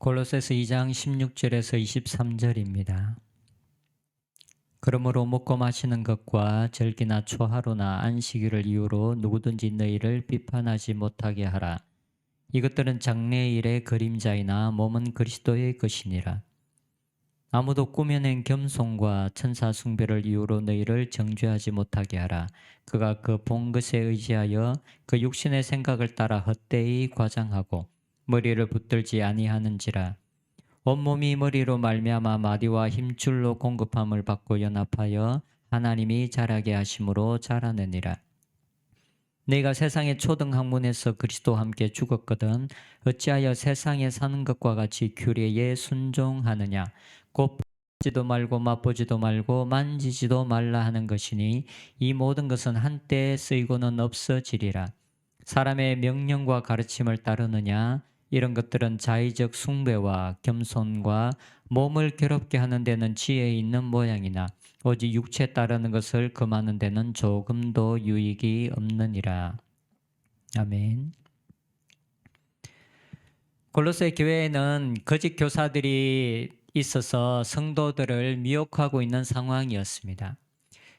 골로새서 2장 16절에서 23절입니다. 그러므로 먹고 마시는 것과 절기나 초하루나 안식일을 이유로 누구든지 너희를 비판하지 못하게 하라. 이것들은 장래일의 그림자이나 몸은 그리스도의 것이니라. 아무도 꾸며낸 겸손과 천사 숭배를 이유로 너희를 정죄하지 못하게 하라. 그가 그 본 것에 의지하여 그 육신의 생각을 따라 헛되이 과장하고 머리를 붙들지 아니하는지라. 온몸이 머리로 말미암아 마디와 힘줄로 공급함을 받고 연합하여 하나님이 자라게 하심으로 자라느니라. 내가 세상의 초등 학문에서 그리스도와 함께 죽었거든 어찌하여 세상에 사는 것과 같이 규례에 순종하느냐 곧 보지도 말고 맛보지도 말고 만지지도 말라 하는 것이니 이 모든 것은 한때 쓰이고는 없어지리라 사람의 명령과 가르침을 따르느냐 이런 것들은 자의적 숭배와 겸손과 몸을 괴롭게 하는 데는 지혜 있는 모양이나 오직 육체 따르는 것을 금하는 데는 조금도 유익이 없느니라. 아멘. 골로새 교회에는 거짓 교사들이 있어서 성도들을 미혹하고 있는 상황이었습니다.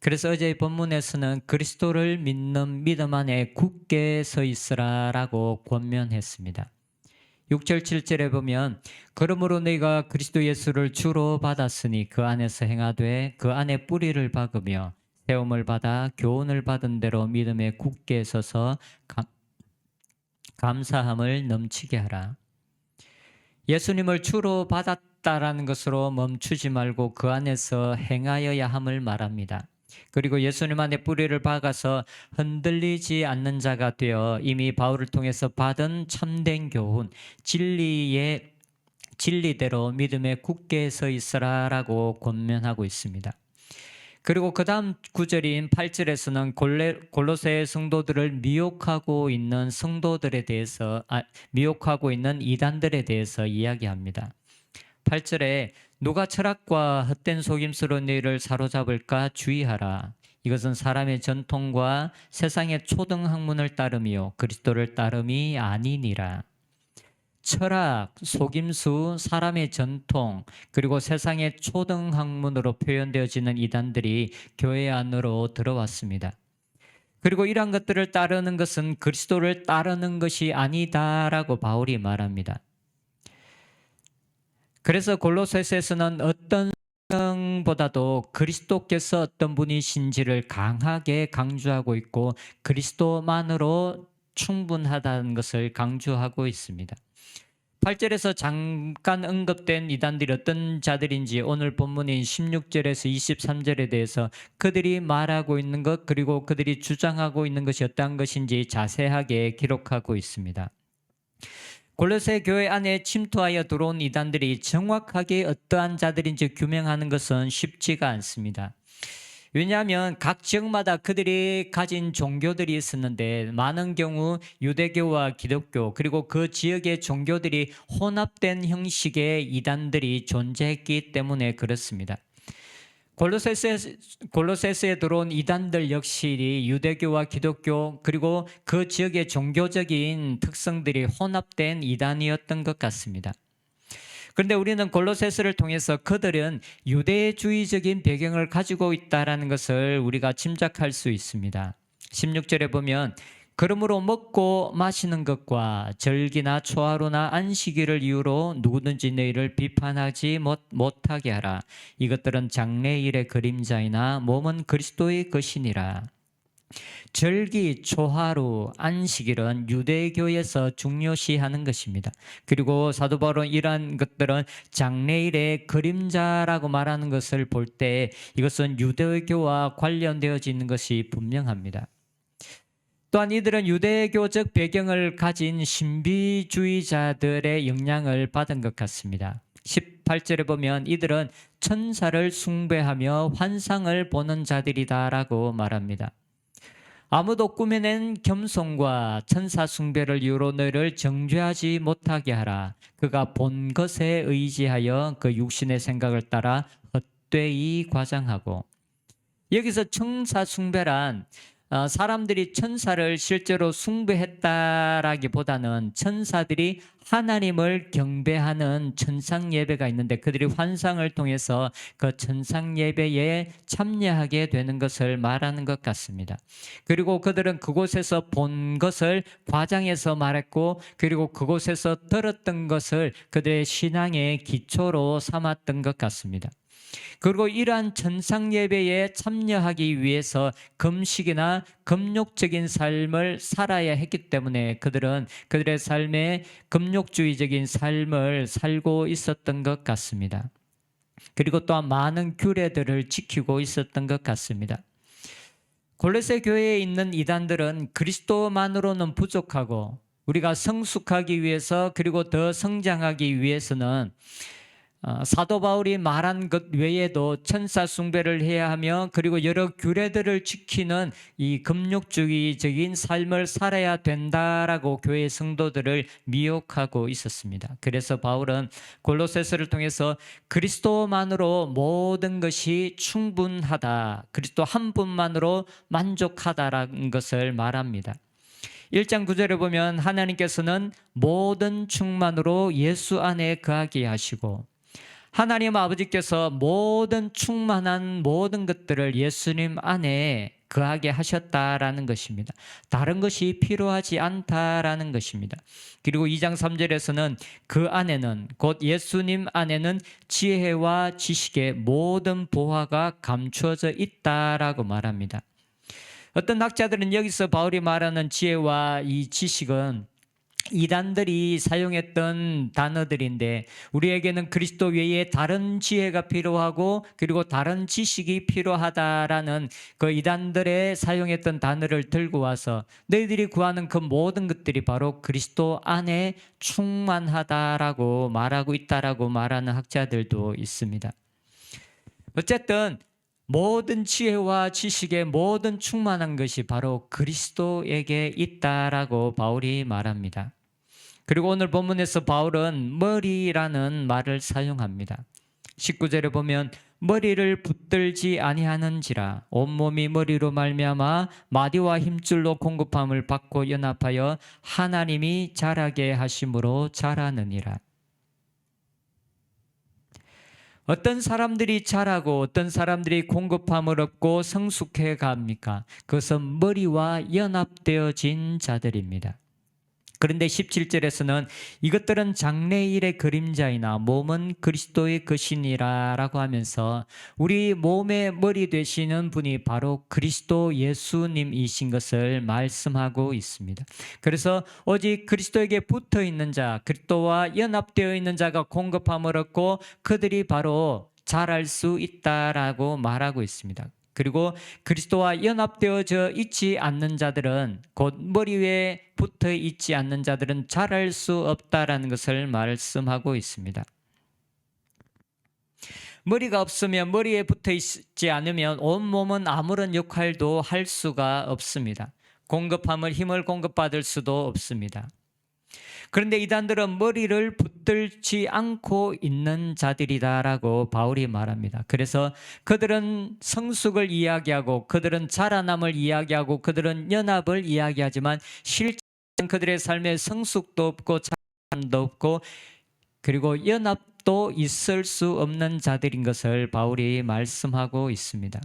그래서 어제 본문에서는 그리스도를 믿는 믿음 안에 굳게 서 있으라라고 권면했습니다. 6절 7절에 보면 그러므로 내가 그리스도 예수를 주로 받았으니 그 안에서 행하되 그 안에 뿌리를 박으며 세움을 받아 교훈을 받은 대로 믿음에 굳게 서서 감, 감사함을 넘치게 하라. 예수님을 주로 받았다라는 것으로 멈추지 말고 그 안에서 행하여야 함을 말합니다. 그리고 예수님 안에 뿌리를 박아서 흔들리지 않는 자가 되어 이미 바울을 통해서 받은 참된 교훈, 진리의 진리대로 믿음에 굳게 서 있으라라고 권면하고 있습니다. 그리고 그 다음 구절인 8절에서는 골레, 골로새 성도들을 미혹하고 있는 성도들에 대해서, 아, 미혹하고 있는 이단들에 대해서 이야기합니다. 8절에 누가 철학과 헛된 속임수로 너희를 사로잡을까 주의하라. 이것은 사람의 전통과 세상의 초등 학문을 따름이요 그리스도를 따름이 아니니라. 철학, 속임수, 사람의 전통, 그리고 세상의 초등 학문으로 표현되어지는 이단들이 교회 안으로 들어왔습니다. 그리고 이러한 것들을 따르는 것은 그리스도를 따르는 것이 아니다라고 바울이 말합니다. 그래서 골로새서에서는 어떤 성보다도 그리스도께서 어떤 분이신지를 강하게 강조하고 있고 그리스도만으로 충분하다는 것을 강조하고 있습니다. 8절에서 잠깐 언급된 이단들이 어떤 자들인지 오늘 본문인 16절에서 23절에 대해서 그들이 말하고 있는 것 그리고 그들이 주장하고 있는 것이 어떠한 것인지 자세하게 기록하고 있습니다. 골로새 교회 안에 침투하여 들어온 이단들이 정확하게 어떠한 자들인지 규명하는 것은 쉽지가 않습니다. 왜냐하면 각 지역마다 그들이 가진 종교들이 있었는데 많은 경우 유대교와 기독교 그리고 그 지역의 종교들이 혼합된 형식의 이단들이 존재했기 때문에 그렇습니다. 골로새스에, 골로새스에 들어온 이단들 역시 유대교와 기독교 그리고 그 지역의 종교적인 특성들이 혼합된 이단이었던 것 같습니다. 그런데 우리는 골로새스를 통해서 그들은 유대주의적인 배경을 가지고 있다라는 것을 우리가 짐작할 수 있습니다. 16절에 보면 그러므로 먹고 마시는 것과 절기나 초하루나 안식일을 이유로 누구든지 너희를 비판하지 못, 못하게 하라. 이것들은 장래일의 그림자이나 몸은 그리스도의 것이니라. 절기, 초하루, 안식일은 유대교에서 중요시하는 것입니다. 그리고 사도 바울은 이러한 것들은 장래일의 그림자라고 말하는 것을 볼 때 이것은 유대교와 관련되어지는 것이 분명합니다. 또한 이들은 유대교적 배경을 가진 신비주의자들의 영향을 받은 것 같습니다. 18절에 보면 이들은 천사를 숭배하며 환상을 보는 자들이다라고 말합니다. 아무도 꾸며낸 겸손과 천사 숭배를 이유로 너를 정죄하지 못하게 하라. 그가 본 것에 의지하여 그 육신의 생각을 따라 헛되이 과장하고 여기서 천사 숭배란 어, 사람들이 천사를 실제로 숭배했다라기보다는 천사들이 하나님을 경배하는 천상 예배가 있는데 그들이 환상을 통해서 그 천상 예배에 참여하게 되는 것을 말하는 것 같습니다. 그리고 그들은 그곳에서 본 것을 과장해서 말했고 그리고 그곳에서 들었던 것을 그들의 신앙의 기초로 삼았던 것 같습니다. 그리고 이러한 천상 예배에 참여하기 위해서 금식이나 금욕적인 삶을 살아야 했기 때문에 그들은 그들의 삶에 금욕주의적인 삶을 살고 있었던 것 같습니다. 그리고 또한 많은 규례들을 지키고 있었던 것 같습니다. 골로새 교회에 있는 이단들은 그리스도만으로는 부족하고 우리가 성숙하기 위해서 그리고 더 성장하기 위해서는 어, 사도 바울이 말한 것 외에도 천사 숭배를 해야 하며 그리고 여러 규례들을 지키는 이 금욕주의적인 삶을 살아야 된다라고 교회 성도들을 미혹하고 있었습니다. 그래서 바울은 골로새서를 통해서 그리스도만으로 모든 것이 충분하다. 그리스도 한 분만으로 만족하다라는 것을 말합니다. 1장 9절에 보면 하나님께서는 모든 충만으로 예수 안에 거하게 하시고 하나님 아버지께서 모든 충만한 모든 것들을 예수님 안에 거하게 하셨다라는 것입니다. 다른 것이 필요하지 않다라는 것입니다. 그리고 2장 3절에서는 그 안에는 곧 예수님 안에는 지혜와 지식의 모든 보화가 감추어져 있다라고 말합니다. 어떤 학자들은 여기서 바울이 말하는 지혜와 이 지식은 이단들이 사용했던 단어들인데 우리에게는 그리스도 외에 다른 지혜가 필요하고 그리고 다른 지식이 필요하다라는 그 이단들의 사용했던 단어를 들고 와서 너희들이 구하는 그 모든 것들이 바로 그리스도 안에 충만하다라고 말하고 있다라고 말하는 학자들도 있습니다. 어쨌든 모든 지혜와 지식의 모든 충만한 것이 바로 그리스도에게 있다라고 바울이 말합니다. 그리고 오늘 본문에서 바울은 머리라는 말을 사용합니다. 19절에 보면 머리를 붙들지 아니하는지라 온몸이 머리로 말미암아 마디와 힘줄로 공급함을 받고 연합하여 하나님이 자라게 하심으로 자라느니라. 어떤 사람들이 자라고 어떤 사람들이 공급함을 얻고 성숙해 갑니까? 그것은 머리와 연합되어진 자들입니다. 그런데 17절에서는 이것들은 장래일의 그림자이나 몸은 그리스도의 것이니라 라고 하면서 우리 몸의 머리 되시는 분이 바로 그리스도 예수님이신 것을 말씀하고 있습니다. 그래서 오직 그리스도에게 붙어 있는 자, 그리스도와 연합되어 있는 자가 공급함을 얻고 그들이 바로 잘할 수 있다라고 말하고 있습니다. 그리고 그리스도와 연합되어져 있지 않는 자들은 곧 머리 위에 붙어 있지 않는 자들은 잘할 수 없다라는 것을 말씀하고 있습니다. 머리가 없으면 머리에 붙어 있지 않으면 온 몸은 아무런 역할도 할 수가 없습니다. 공급함을 힘을 공급받을 수도 없습니다. 그런데 이단들은 머리를 붙들지 않고 있는 자들이다라고 바울이 말합니다. 그래서 그들은 성숙을 이야기하고 그들은 자라남을 이야기하고 그들은 연합을 이야기하지만 실제 그들의 삶에 성숙도 없고 자라남도 없고 그리고 연합도 있을 수 없는 자들인 것을 바울이 말씀하고 있습니다.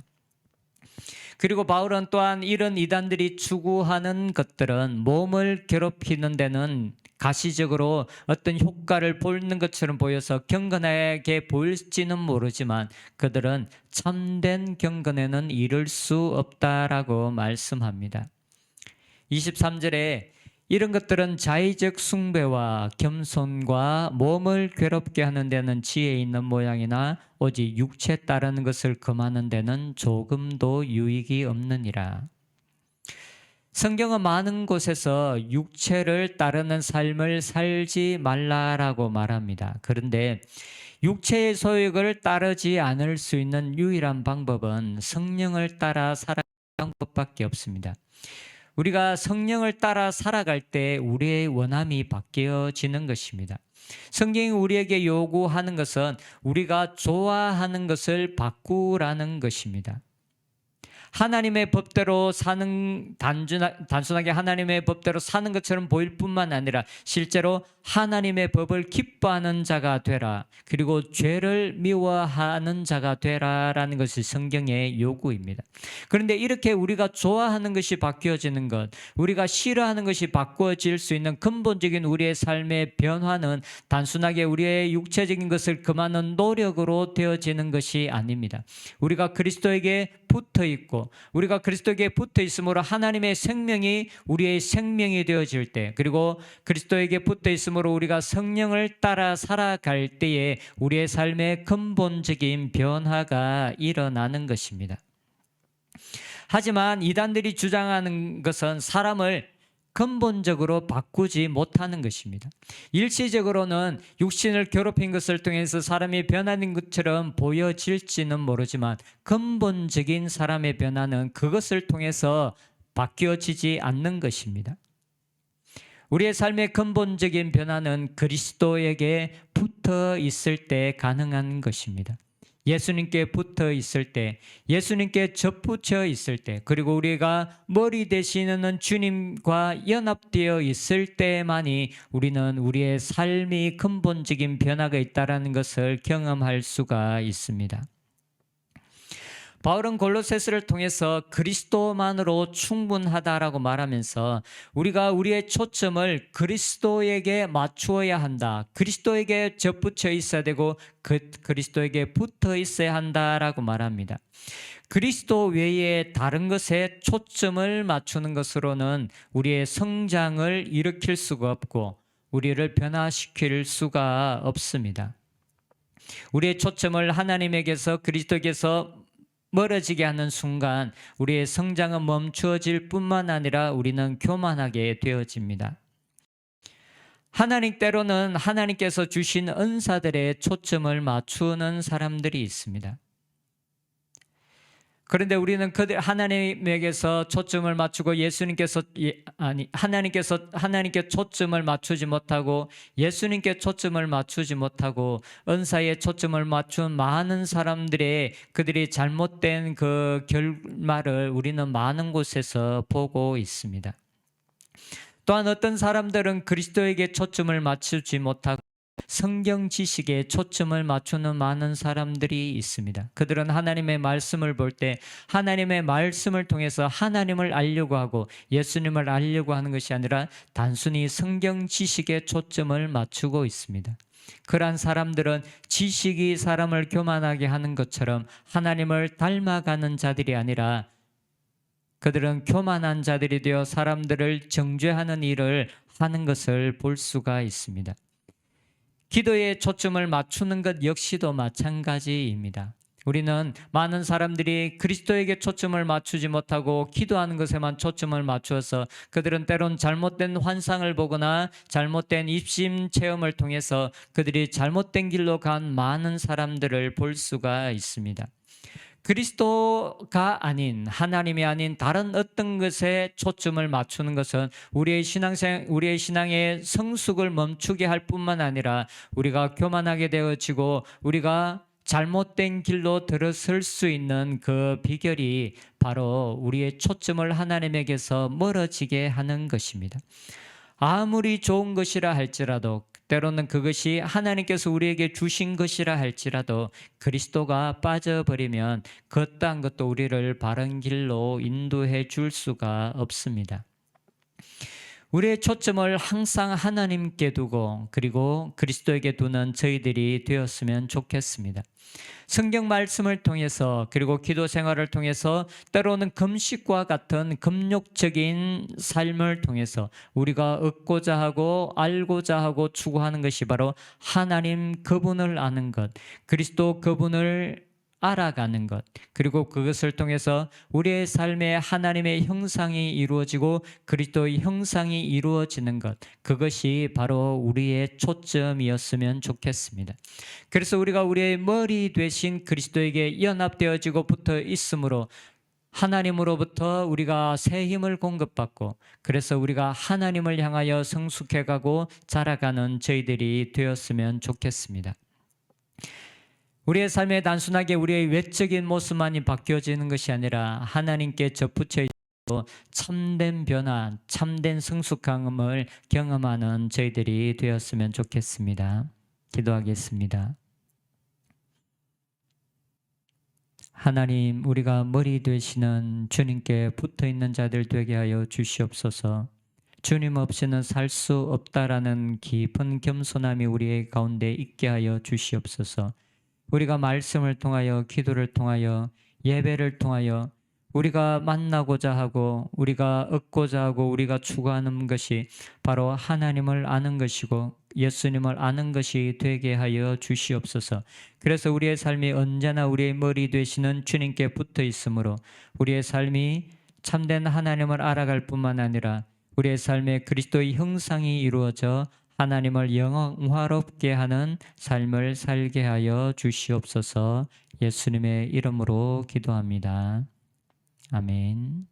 그리고 바울은 또한 이런 이단들이 추구하는 것들은 몸을 괴롭히는 데는 가시적으로 어떤 효과를 보는 것처럼 보여서 경건하게 보일지는 모르지만 그들은 참된 경건에는 이를 수 없다라고 말씀합니다. 23절에 이런 것들은 자의적 숭배와 겸손과 몸을 괴롭게 하는 데는 지혜 있는 모양이나 오직 육체 따르는 것을 금하는 데는 조금도 유익이 없느니라. 성경은 많은 곳에서 육체를 따르는 삶을 살지 말라라고 말합니다. 그런데 육체의 소욕을 따르지 않을 수 있는 유일한 방법은 성령을 따라 살아가는 방법밖에 없습니다. 우리가 성령을 따라 살아갈 때 우리의 원함이 바뀌어지는 것입니다. 성경이 우리에게 요구하는 것은 우리가 좋아하는 것을 바꾸라는 것입니다. 하나님의 법대로 사는 단순하, 단순하게 하나님의 법대로 사는 것처럼 보일 뿐만 아니라 실제로 하나님의 법을 기뻐하는 자가 되라. 그리고 죄를 미워하는 자가 되라라는 것이 성경의 요구입니다. 그런데 이렇게 우리가 좋아하는 것이 바뀌어지는 것, 우리가 싫어하는 것이 바꾸어질 수 있는 근본적인 우리의 삶의 변화는 단순하게 우리의 육체적인 것을 금하는 노력으로 되어지는 것이 아닙니다. 우리가 그리스도에게 붙어 있고 우리가 그리스도에게 붙어 있으므로 하나님의 생명이 우리의 생명이 되어질 때 그리고 그리스도에게 붙어 있으므로 우리가 성령을 따라 살아갈 때에 우리의 삶의 근본적인 변화가 일어나는 것입니다. 하지만 이단들이 주장하는 것은 사람을 근본적으로 바꾸지 못하는 것입니다. 일시적으로는 육신을 괴롭힌 것을 통해서 사람이 변하는 것처럼 보여질지는 모르지만 근본적인 사람의 변화는 그것을 통해서 바뀌어지지 않는 것입니다. 우리의 삶의 근본적인 변화는 그리스도에게 붙어 있을 때 가능한 것입니다. 예수님께 붙어 있을 때, 예수님께 접붙여 있을 때, 그리고 우리가 머리 되시는 주님과 연합되어 있을 때만이 우리는 우리의 삶이 근본적인 변화가 있다라는 것을 경험할 수가 있습니다. 바울은 골로새서를 통해서 그리스도만으로 충분하다라고 말하면서 우리가 우리의 초점을 그리스도에게 맞추어야 한다. 그리스도에게 접붙여 있어야 되고 그 그리스도에게 붙어 있어야 한다라고 말합니다. 그리스도 외에 다른 것에 초점을 맞추는 것으로는 우리의 성장을 일으킬 수가 없고 우리를 변화시킬 수가 없습니다. 우리의 초점을 하나님에게서 그리스도에게서 멀어지게 하는 순간 우리의 성장은 멈추어질 뿐만 아니라 우리는 교만하게 되어집니다. 하나님 때로는 하나님께서 주신 은사들의 초점을 맞추는 사람들이 있습니다. 그런데 우리는 그들 하나님에게서 초점을 맞추고 예수님께서 예, 아니 하나님께서 하나님께 초점을 맞추지 못하고 예수님께 초점을 맞추지 못하고 은사에 초점을 맞춘 많은 사람들의 그들이 잘못된 그 결말을 우리는 많은 곳에서 보고 있습니다. 또한 어떤 사람들은 그리스도에게 초점을 맞추지 못하고 성경 지식에 초점을 맞추는 많은 사람들이 있습니다. 그들은 하나님의 말씀을 볼 때 하나님의 말씀을 통해서 하나님을 알려고 하고 예수님을 알려고 하는 것이 아니라 단순히 성경 지식에 초점을 맞추고 있습니다. 그러한 사람들은 지식이 사람을 교만하게 하는 것처럼 하나님을 닮아가는 자들이 아니라 그들은 교만한 자들이 되어 사람들을 정죄하는 일을 하는 것을 볼 수가 있습니다. 기도에 초점을 맞추는 것 역시도 마찬가지입니다. 우리는 많은 사람들이 그리스도에게 초점을 맞추지 못하고 기도하는 것에만 초점을 맞추어서 그들은 때론 잘못된 환상을 보거나 잘못된 입심 체험을 통해서 그들이 잘못된 길로 간 많은 사람들을 볼 수가 있습니다. 그리스도가 아닌 하나님이 아닌 다른 어떤 것에 초점을 맞추는 것은 우리의 신앙생 우리의 신앙의 성숙을 멈추게 할 뿐만 아니라 우리가 교만하게 되어지고 우리가 잘못된 길로 들어설 수 있는 그 비결이 바로 우리의 초점을 하나님에게서 멀어지게 하는 것입니다. 아무리 좋은 것이라 할지라도 때로는 그것이 하나님께서 우리에게 주신 것이라 할지라도 그리스도가 빠져버리면 그딴 것도 우리를 바른 길로 인도해 줄 수가 없습니다. 우리의 초점을 항상 하나님께 두고 그리고 그리스도에게 두는 저희들이 되었으면 좋겠습니다. 성경 말씀을 통해서 그리고 기도 생활을 통해서 때로는 금식과 같은 금욕적인 삶을 통해서 우리가 얻고자 하고 알고자 하고 추구하는 것이 바로 하나님 그분을 아는 것, 그리스도 그분을 알아가는 것, 그리고 그것을 통해서 우리의 삶에 하나님의 형상이 이루어지고 그리스도의 형상이 이루어지는 것, 그것이 바로 우리의 초점이었으면 좋겠습니다. 그래서 우리가 우리의 머리 되신 그리스도에게 연합되어지고 붙어 있으므로 하나님으로부터 우리가 새 힘을 공급받고 그래서 우리가 하나님을 향하여 성숙해가고 자라가는 저희들이 되었으면 좋겠습니다. 우리의 삶에 단순하게 우리의 외적인 모습만이 바뀌어지는 것이 아니라 하나님께 접붙여 있고 참된 변화, 참된 성숙함을 경험하는 저희들이 되었으면 좋겠습니다. 기도하겠습니다. 하나님, 우리가 머리 되시는 주님께 붙어 있는 자들 되게 하여 주시옵소서. 주님 없이는 살 수 없다라는 깊은 겸손함이 우리의 가운데 있게 하여 주시옵소서. 우리가 말씀을 통하여 기도를 통하여 예배를 통하여 우리가 만나고자 하고 우리가 얻고자 하고 우리가 추구하는 것이 바로 하나님을 아는 것이고 예수님을 아는 것이 되게 하여 주시옵소서. 그래서 우리의 삶이 언제나 우리의 머리 되시는 주님께 붙어 있으므로 우리의 삶이 참된 하나님을 알아갈 뿐만 아니라 우리의 삶에 그리스도의 형상이 이루어져 하나님을 영화롭게 하는 삶을 살게 하여 주시옵소서 예수님의 이름으로 기도합니다. 아멘.